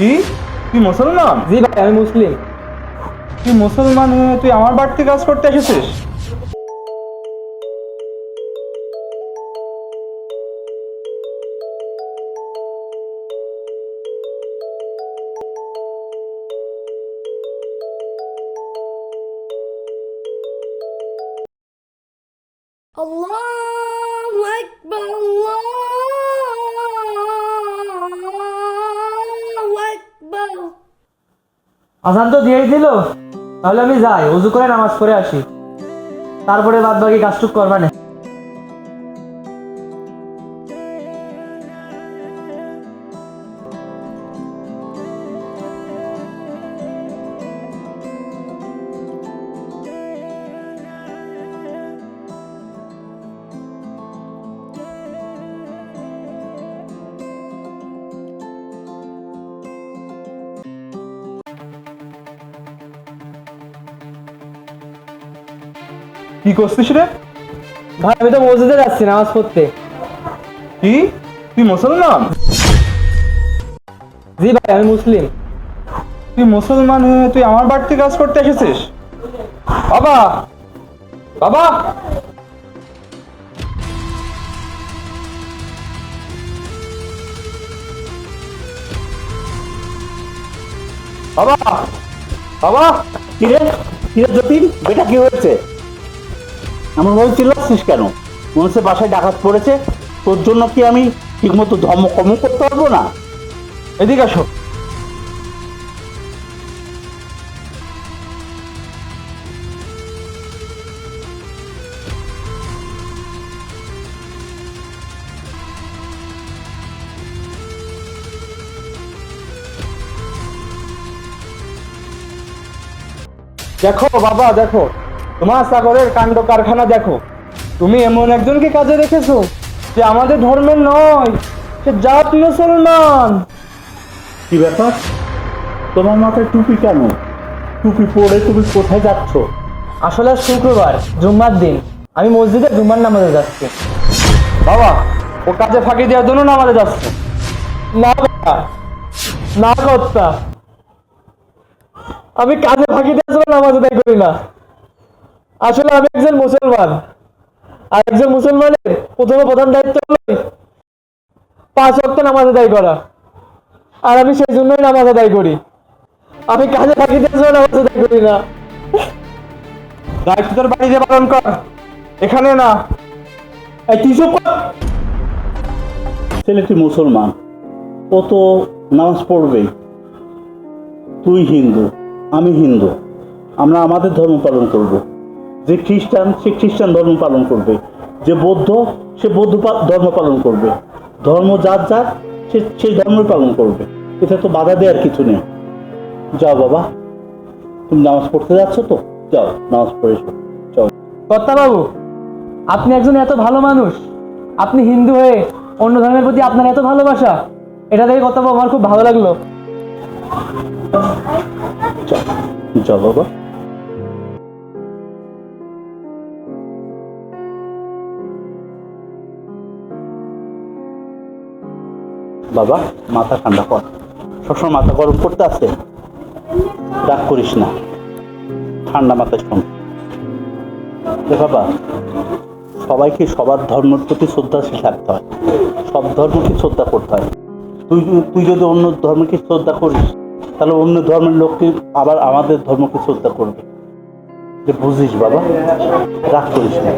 কি তুই মুসলমান জি ভাই আমি মুসলিম তুই মুসলমান হয়ে তুই আমার বাড়িতে কাজ করতে এসেছিস الله أكبر الله আজান তো দিয়েই দিল। তাহলে আমি যাই, উজু করে নামাজ পড়ে আসি। তারপরে বাদ বাকি কাজটুক করবা না। কি করছিস রে? ভাই আমি তো মসজিদে যাচ্ছি নামাজ পড়তে। কি? তুই মুসলমান? জি ভাই আমি মুসলিম। তুই মুসলমান হয়ে তুই আমার বাড়িতে কাজ করতে এসেছিস? বাবা! বাবা! বাবা! বাবা! কিরে? কিরে যতীন বেটা কি হয়েছে? এমন ভাবে চিল্লাচ্ছিস কেন? মনে হচ্ছে বাসায় ডাকাত পড়েছে, তোর জন্য কি আমি ঠিকমতো ধর্ম কর্ম করতে পারব না? এদিকে আসো। দেখো বাবা, দেখো। তোমার সাগরের কাণ্ড কারখানা দেখো। তুমি এমন একজনকে কাজে রেখেছো যে আমাদের ধর্মের নয় সে জাত মুসলমান। কি ব্যাপার? তোমার মাথায় টুপি কেন? টুপি পরে তুমি কোথায় যাচ্ছ? আসলে আজ শুক্রবার জুম্মার দিন। আমি মসজিদে জুম্মার নামাজে যাচ্ছি। বাবা ও কাজে ফাঁকি দেওয়ার জন্য না আমাদের যাচ্ছে। না বাবা, না কর্তা। আমি কাজে ফাঁকি দেওয়ার জন্য নামাজ আদায় করি না। আসলে আমি একজন মুসলমান। আর একজন মুসলমানের প্রথমে প্রধান দায়িত্ব হলো পাঁচ ওয়াক্ত নামাজ আদায় করা। আর আমি সেই জন্যই নামাজ আদায় করি। আমি কাজে দিয়ে নামাজ আদায় করি না। দায়িত্ব তোর বাড়িতে পালন কর। এখানে না। এই চুপ ছেলেটি মুসলমান। ও তো নামাজ পড়বেই। তুই হিন্দু, আমি হিন্দু। আমরা আমাদের ধর্ম পালন করব। যে খ্রিস্টান সে খ্রিস্টান ধর্ম পালন করবে। যে বৌদ্ধ সে বৌদ্ধ ধর্ম পালন করবে। ধর্ম যার যার সে সেই ধর্মই পালন করবে। এতে তো বাধা দেওয়ার কিছু নেই। যাও বাবা। তুমি নামাজ পড়তে যাচ্ছ তো? যাও নামাজ পড়ে চল কর্তা বাবু আপনি একজন এত ভালো মানুষ। আপনি হিন্দু হয়ে অন্য ধর্মের প্রতি আপনার এত ভালোবাসা। এটা দেখে কর্তা বাবু আমার খুব ভালো লাগল। চল বাবা। বাবা, মাথা ঠান্ডা কর। সবসময় মাথা গরম করতে আছে? রাগ করিস না। ঠান্ডা মাথায় শোন। বাবা, সবাইকে সবার ধর্মের প্রতি শ্রদ্ধাশীল থাকতে হয়। সব ধর্মকে শ্রদ্ধা করতে হয়। তুই তুই যদি অন্য ধর্মকে শ্রদ্ধা করিস, তাহলে অন্য ধর্মের লোককে আবার আমাদের ধর্মকে শ্রদ্ধা করবে। যে বুঝিস বাবা, রাগ করিস না।